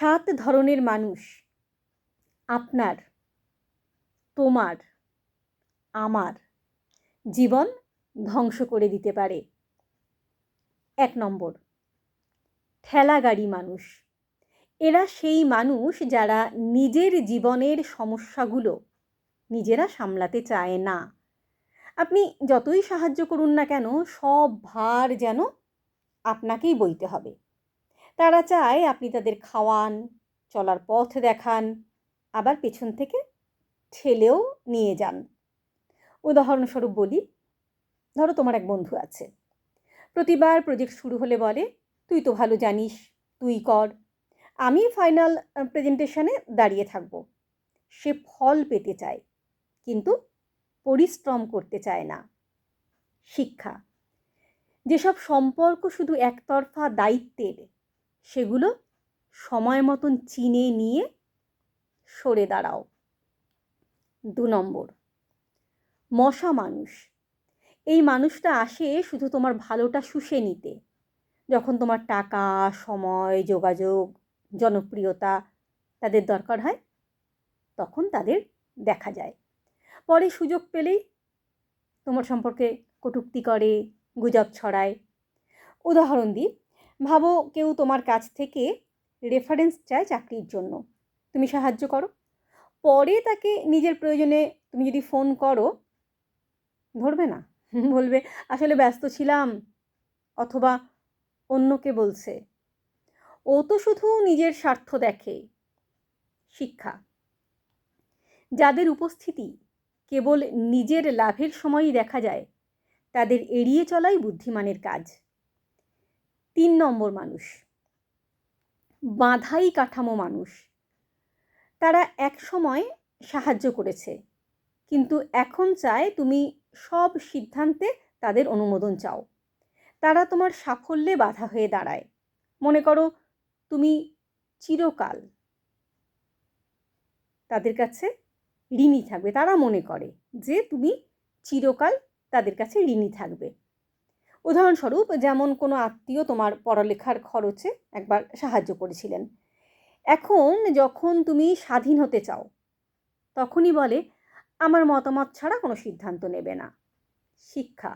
সাত ধরনের মানুষ। আপনার, তোমার, আমার জীবন ধ্বংস করে দিতে পারে। এক নম্বর, ঠেলাগাড়ি মানুষ। এরা সেই মানুষ যারা নিজের জীবনের সমস্যাগুলো নিজেরা সামলাতে চায় না। আপনি যতই সাহায্য করুন না কেন, সব ভার যেন আপনাকেই বইতে হবে। তারা চায় আপনি তাদের খাওয়ান, চলার পথ দেখান, আবার পেছন থেকে ঠেলেও নিয়ে যান। উদাহরণস্বরূপ বলি, ধরো তোমার এক বন্ধু আছে। প্রতিবার প্রজেক্ট শুরু হলে বলে, তুই তো ভালো জানিস, তুই কর। আমি ফাইনাল প্রেজেন্টেশনে দাঁড়িয়ে থাকব। সে ফল পেতে চায়, কিন্তু পরিশ্রম করতে চায় না। শিক্ষা। যেসব সম্পর্ক শুধু একতরফা দায়িত্বের সেগুলো সময় মতন চিনে নিয়ে সরে দাঁড়াও। দু নম্বর, মশা মানুষ। এই মানুষটা আসে শুধু তোমার ভালোটা শুষে নিতে। যখন তোমার টাকা, সময়, যোগাযোগ, জনপ্রিয়তা তাদের দরকার হয়, তখন তাদের দেখা যায়। পরে সুযোগ পেলেই তোমার সম্পর্কে কটুক্তি করে, গুজব ছড়ায়। উদাহরণ দিই ভাবো কেউ তোমার কাছ থেকে রেফারেন্স চায় চাকরির জন্য। তুমি সাহায্য করো। পরে তাকে নিজের প্রয়োজনে তুমি যদি ফোন করো, ধরবে না। বলবে, আসলে ব্যস্ত ছিলাম। অথবা, অন্যকে বলছে। ও তো শুধু নিজের স্বার্থ দেখে। শিক্ষা। যাদের উপস্থিতি কেবল নিজের লাভের সময়ই দেখা যায়, তাদের এড়িয়ে চলাই বুদ্ধিমানের কাজ। তিন নম্বর মানুষ। বাঁধাই কাঠামো মানুষ। তারা এক সময় সাহায্য করেছে, কিন্তু এখন চায় তুমি সব সিদ্ধান্তে তাদের অনুমোদন চাও। তারা তোমার সাফল্যে বাধা হয়ে দাঁড়ায়। মনে করো, তুমি চিরকাল তাদের কাছে ঋণী থাকবে। তারা মনে করে যে তুমি চিরকাল তাদের কাছে ঋণী থাকবে। উদাহরণস্বরূপ, যেমন কোনো আত্মীয় তোমার পড়ালেখার খরচে একবার সাহায্য করেছিলেন। এখন যখন তুমি স্বাধীন হতে চাও, তখনই বলে, আমার মতামত ছাড়া কোনো সিদ্ধান্ত নেবে না। শিক্ষা,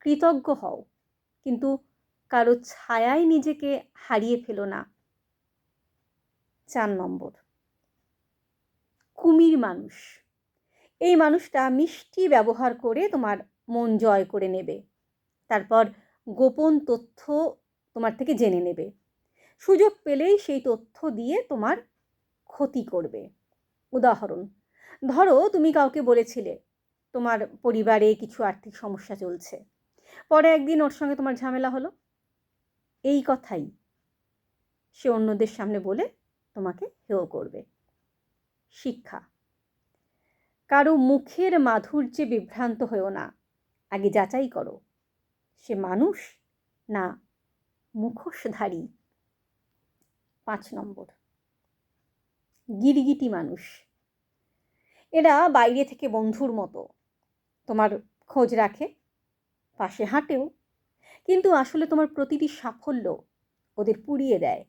কৃতজ্ঞ হও, কিন্তু কারও ছায়ায় নিজেকে হারিয়ে ফেলো না। চার নম্বর, কুমির মানুষ। এই মানুষটা মিষ্টি ব্যবহার করে তোমার মন জয় করে নেবে। তারপর গোপন তথ্য তোমার থেকে জেনে নেবে। সুযোগ পেলেই সেই তথ্য দিয়ে তোমার ক্ষতি করবে। উদাহরণ, ধরো তুমি কাউকে বলেছিলে, তোমার পরিবারে কিছু আর্থিক সমস্যা চলছে। পরে একদিন ওর সঙ্গে তোমার ঝামেলা হলো। এই কথাই সে অন্যদের সামনে বলে তোমাকে হেয় করবে। শিক্ষা, কারও মুখের মাধুর্যে বিভ্রান্ত হয়েও না। আগে যাচাই করো। সে মানুষ না মুখোশধারী? পাঁচ নম্বর। গিরগিটি মানুষ। এরা বাইরে থেকে বন্ধুর মতো। তোমার খোঁজ রাখে, পাশে হাঁটেও। কিন্তু আসলে তোমার প্রতিটি সাফল্য ওদের পুড়িয়ে দেয়।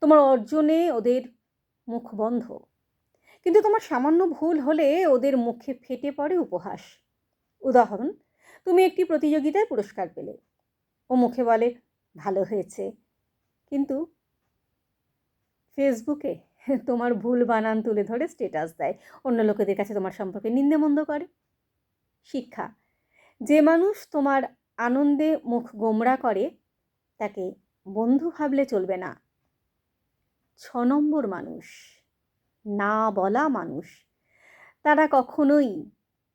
তোমার অর্জনে ওদের মুখ বন্ধ। কিন্তু তোমার সামান্য ভুল হলে ওদের মুখে ফেটে পড়ে উপহাস। উদাহরণ তুমি একটি প্রতিযোগিতায় পুরস্কার পেলে। ও মুখে বলে, ভালো হয়েছে। কিন্তু ফেসবুকে তোমার ভুল বানান তুলে ধরে স্টেটাস দেয়। অন্য লোকেদের কাছে তোমার সম্পর্কে নিন্দেমন্দ করে। শিক্ষা, যে মানুষ তোমার আনন্দে মুখ গোমরা করে, তাকে বন্ধু ভাবলে চলবে না। ছ নম্বর মানুষ, না বলা মানুষ। তারা কখনোই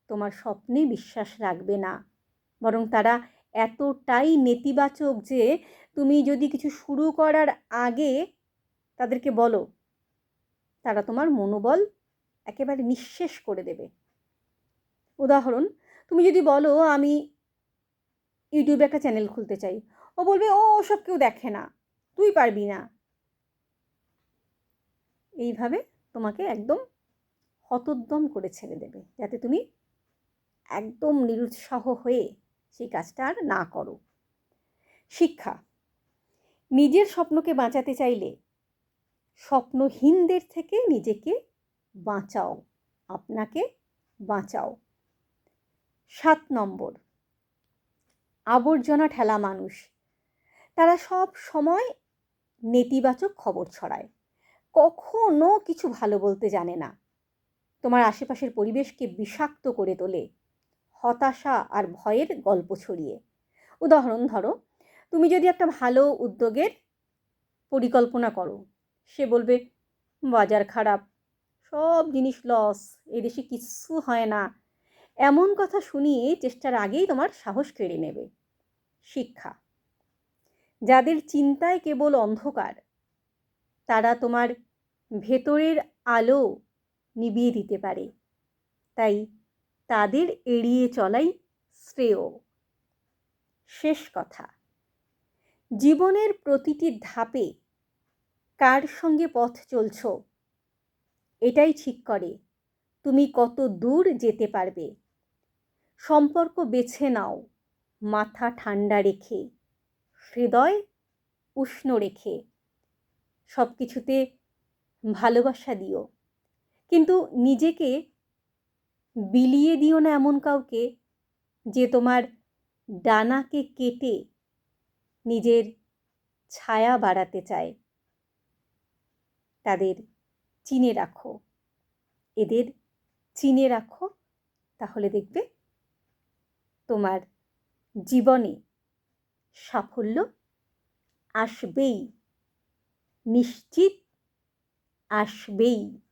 তোমার স্বপ্নে বিশ্বাস রাখবে না। বরং তারা এতটাই নেতিবাচক যে তুমি যদি কিছু শুরু করার আগে তাদেরকে বলো, তারা তোমার মনোবল একেবারে নিঃশেষ করে দেবে। উদাহরণ, তুমি যদি বলো, আমি ইউটিউবে একটা চ্যানেল খুলতে চাই। ও বলবে, ও, ওসব কেউ দেখে না, তুই পারবি না। এইভাবে তোমাকে একদম হতোদ্যম করে ছেড়ে দেবে, যাতে তুমি একদম নিরুৎসাহ হয়ে সেই কাজটা আর না করো। শিক্ষা, নিজের স্বপ্নকে বাঁচাতে চাইলে স্বপ্নহীনদের থেকে নিজেকে বাঁচাও, আপনাকে বাঁচাও। সাত নম্বর, আবর্জনা ঠেলা মানুষ, তারা সব সময় নেতিবাচক খবর ছড়ায়, কখনো কিছু ভালো বলতে জানে না। তোমার আশেপাশের পরিবেশকে বিষাক্ত করে তোলে হতাশা আর ভয়ের গল্প ছড়িয়ে। উদাহরণ ধরো, তুমি যদি একটা ভালো উদ্যোগের পরিকল্পনা করো, সে বলবে, বাজার খারাপ, সব জিনিস লস এদেশে কিচ্ছু হয় না। এমন কথা শুনিয়ে চেষ্টার আগেই তোমার সাহস কেড়ে নেবে। শিক্ষা। যাদের চিন্তায় কেবল অন্ধকার, তারা তোমার ভেতরের আলো নিভিয়ে দিতে পারে। তাই তাদের এড়িয়ে চলাই শ্রেয়। শেষ কথা, জীবনের প্রতিটি ধাপে কার সঙ্গে পথ চলছ? এটাই ঠিক করে, তুমি কত দূর যেতে পারবে? সম্পর্ক বেছে নাও, মাথা ঠান্ডা রেখে, হৃদয় উষ্ণ রেখে। সব কিছুতে ভালোবাসা দিও, কিন্তু নিজেকে বিলিয়ে দিও না এমন কাউকে যে তোমার ডানাকে কেটে নিজের ছায়া বাড়াতে চায়। তাদের চিনে রাখো। এদের চিনে রাখো, তাহলে দেখবে তোমার জীবনে সাফল্য আসবেই, নিশ্চিত আসবেই।